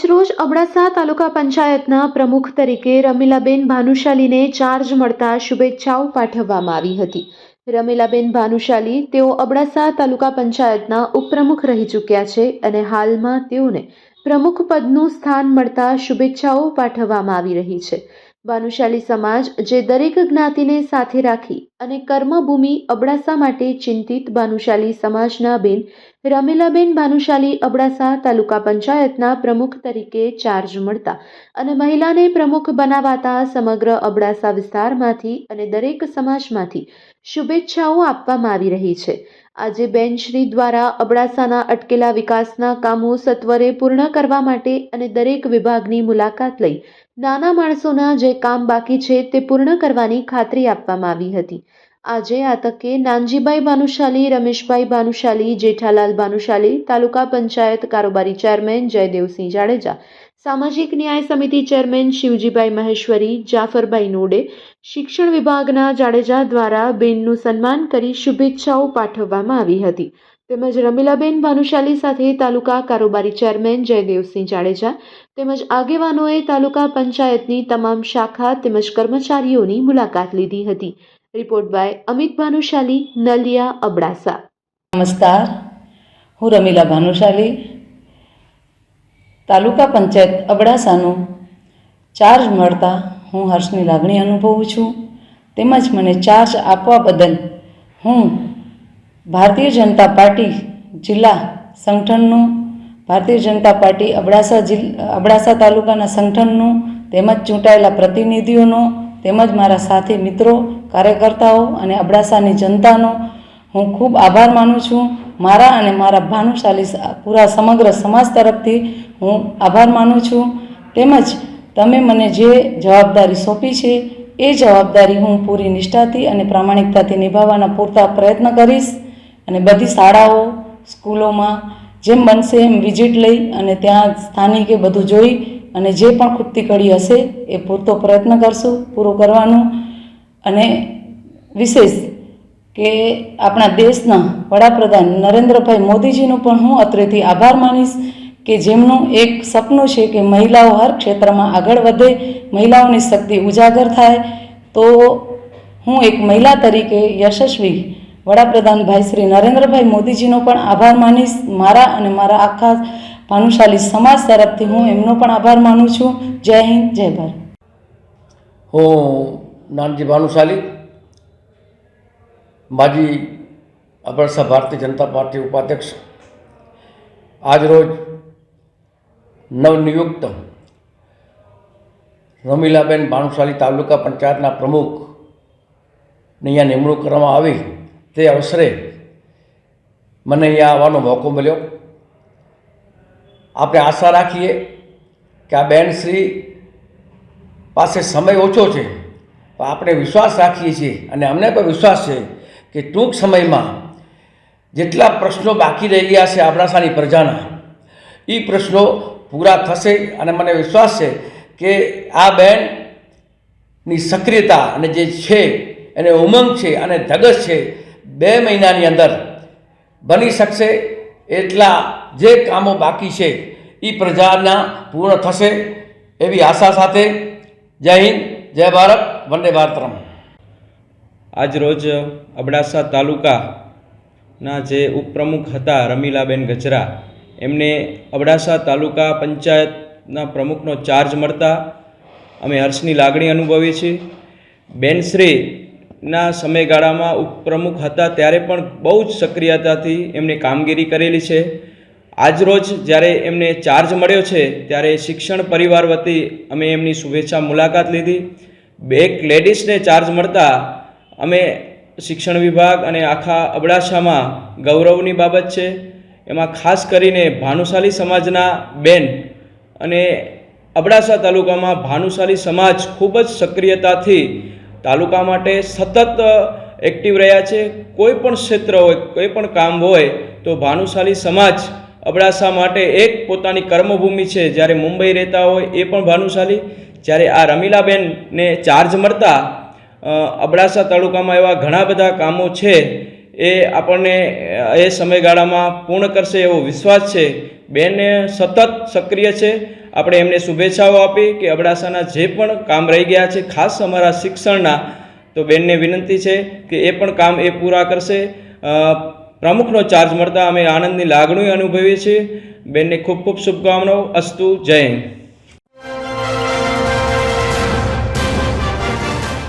આજરોજ અબડાસા તાલુકા પંચાયતના પ્રમુખ તરીકે રમીલાબેન ભાનુશાલીને ચાર્જ મળતા શુભેચ્છાઓ પાઠવવામાં આવી હતી. રમીલાબેન ભાનુશાલી તેઓ અબડાસા તાલુકા પંચાયતના ઉપપ્રમુખ રહી ચૂક્યા છે અને હાલમાં તેઓને પ્રમુખ પદનું સ્થાન મળતા શુભેચ્છાઓ પાઠવવામાં આવી રહી છે. ભાનુશાલી સમાજ જે દરેક જ્ઞાતિને સાથે રાખી અને કર્મભૂમિ અબડાસા માટે ચિંતિત ભાનુશાલી સમાજના બેન રમીલાબેન ભાનુશાલી અબડાસા તાલુકા પંચાયતના પ્રમુખ તરીકે ચાર્જ મળતા અને મહિલાને પ્રમુખ બનાવાતા સમગ્ર અબડાસા વિસ્તારમાંથી અને દરેક સમાજમાંથી શુભેચ્છાઓ આપવામાં આવી રહી છે. આજે બેનશ્રી દ્વારા અબડાસાના અટકેલા વિકાસના કામો સત્વરે પૂર્ણ કરવા માટે અને દરેક વિભાગની મુલાકાત લઈ નાના માણસોના જે કામ બાકી છે તે પૂર્ણ કરવાની ખાતરી આપવામાં આવી હતી. આજે આ તકે નાનજીભાઈ ભાનુશાલી, રમેશભાઈ ભાનુશાલી, જેઠાલાલ ભાનુશાલી, તાલુકા પંચાયત કારોબારી ચેરમેન જયદેવસિંહ જાડેજા સામાજિક ન્યાય સમિતિ ચેરમેન શિવજીભાઈ મહેશ્વરી, જાફરભાઈ નોડે, શિક્ષણ વિભાગના જાડેજા દ્વારા બેનનું સન્માન કરી શુભેચ્છાઓ પાઠવવામાં આવી હતી. તેમજ રમીલાબેન ભાનુશાલી સાથે તાલુકા કારોબારી ચેરમેન જયદેવસિંહ જાડેજા તેમજ આગેવાનોએ તાલુકા પંચાયતની તમામ શાખા તેમજ કર્મચારીઓની મુલાકાત લીધી હતી. Report by Amit Bhanushali, Naliya Abdasa. નમસ્કાર. હું રમીલા ભાનુશાલી તાલુકા પંચાયત અબડાસાનો ચાર્જ મળતા હું હર્ષની લાગણી અનુભવું છું. તેમજ મને ચાર્જ આપવા બદલ હું ભારતીય જનતા પાર્ટી જિલ્લા સંગઠનનું, ભારતીય જનતા પાર્ટી અબડાસા જિલ્, અબડાસા તાલુકાના સંગઠનનું, તેમજ ચૂંટાયેલા પ્રતિનિધિઓનો, તેમજ મારા સાથી મિત્રો, કાર્યકર્તાઓ અને અબડાસાની જનતાનો હું ખૂબ આભાર માનું છું. મારા અને મારા ભાનુશાલી પૂરા સમગ્ર સમાજ તરફથી હું આભાર માનું છું. તેમજ તમે મને જે જવાબદારી સોંપી છે, એ જવાબદારી હું પૂરી નિષ્ઠાથી અને પ્રામાણિકતાથી નિભાવવાના પૂરતા પ્રયત્ન કરીશ. અને બધી શાળાઓ, સ્કૂલોમાં જેમ બનશે એમ વિઝિટ લઈ અને ત્યાં સ્થાનિકે બધું જોઈ અને જે પણ ખૂટતી કડી હશે, એ પૂરતો પ્રયત્ન કરશું, પૂરો કરવાનું. અને વિશેષ કે આપણા દેશના વડાપ્રધાન નરેન્દ્રભાઈ મોદીજીનું પણ હું અત્રેથી આભાર માનીશ કે જેમનું એક સપનું છે કે મહિલાઓ હર ક્ષેત્રમાં આગળ વધે, મહિલાઓની શક્તિ ઉજાગર થાય. તો હું એક મહિલા તરીકે યશસ્વી વડાપ્રધાન ભાઈ શ્રી નરેન્દ્રભાઈ મોદીજીનો પણ આભાર માનીશ. મારા અને મારા આખા ભાનુશાલી સમાજ તરફથી હું એમનો પણ આભાર માનું છું. જય હિન્દ, જય ભારત. હું નાનજી ભાનુશાલી માજી અબરસા ભારતીય જનતા પાર્ટી ઉપાધ્યક્ષ. આજરોજ નવનિયુક્ત રમીલાબેન ભાનુશાલી તાલુકા પંચાયતના પ્રમુખની અહીંયા નિમણૂક કરવામાં આવી. તે અવસરે મને અહીંયા આવવાનો મોકો મળ્યો. આપણે આશા રાખીએ કે આ બેનશ્રી પાસે સમય ઓછો છે. પણ આપણે વિશ્વાસ રાખીએ છીએ અને અમને પણ વિશ્વાસ છે કે ટૂંક સમયમાં જેટલા પ્રશ્નો બાકી રહી ગયા છે અબડાસાની પ્રજાના એ પ્રશ્નો પૂરા થશે અને મને વિશ્વાસ છે કે આ બેનની સક્રિયતા અને જે છે, એને ઉમંગ છે અને ધગશ છે, બે મહિનાની અંદર બની શકશે. એટલા જે કામો બાકી છે એ પ્રજાના પૂર્ણ થશે એવી આશા સાથે જય હિન્દ, જય ભારત, વંદે ભારતરમ આજરોજ અબડાસા તાલુકાના જે ઉપપ્રમુખ હતા રમીલાબેન ગજરા, એમને અબડાસા તાલુકા પંચાયતના પ્રમુખનો ચાર્જ મળતા અમે હર્ષની લાગણી અનુભવીએ છીએ. બેનશ્રીના સમયગાળામાં ઉપપ્રમુખ હતા ત્યારે પણ બહુ જ સક્રિયતાથી એમને કામગીરી કરેલી છે. આજરોજ જ્યારે એમને ચાર્જ મળ્યો છે ત્યારે શિક્ષણ પરિવાર વતી અમે એમની શુભેચ્છા મુલાકાત લીધી. બે એક લેડીઝને ચાર્જ મળતા અમે શિક્ષણ વિભાગ અને આખા અબડાસામાં ગૌરવની બાબત છે. એમાં ખાસ કરીને ભાનુશાલી સમાજના બેન અને અબડાસા તાલુકામાં ભાનુશાલી સમાજ ખૂબ જ સક્રિયતાથી તાલુકા માટે સતત એક્ટિવ રહ્યા છે. કોઈ પણ ક્ષેત્ર હોય, કોઈ પણ કામ હોય, તો ભાનુશાલી સમાજ અબડાસા માટે એક પોતાની કર્મભૂમિ છે. જ્યારે મુંબઈ રહેતા હોય એ પણ ભાનુશાલી. જ્યારે આ રમીલાબેનને ચાર્જ મળતા અબડાસા તાલુકામાં એવા ઘણા બધા કામો છે, એ આપણને, એ સમયગાળામાં પૂર્ણ કરશે એવો વિશ્વાસ છે. બેન સતત સક્રિય છે. આપણે એમને શુભેચ્છાઓ આપી કે અબડાસાના જે પણ કામ રહી ગયા છે, ખાસ અમારા શિક્ષણના, તો બેનને વિનંતી છે કે એ પણ કામ એ પૂરા કરશે. પ્રમુખનો ચાર્જ મળતા અમે આનંદની લાગણી અનુભવીએ છીએ. બેનને ખૂબ ખૂબ શુભકામનાઓ. અસ્તુ, જય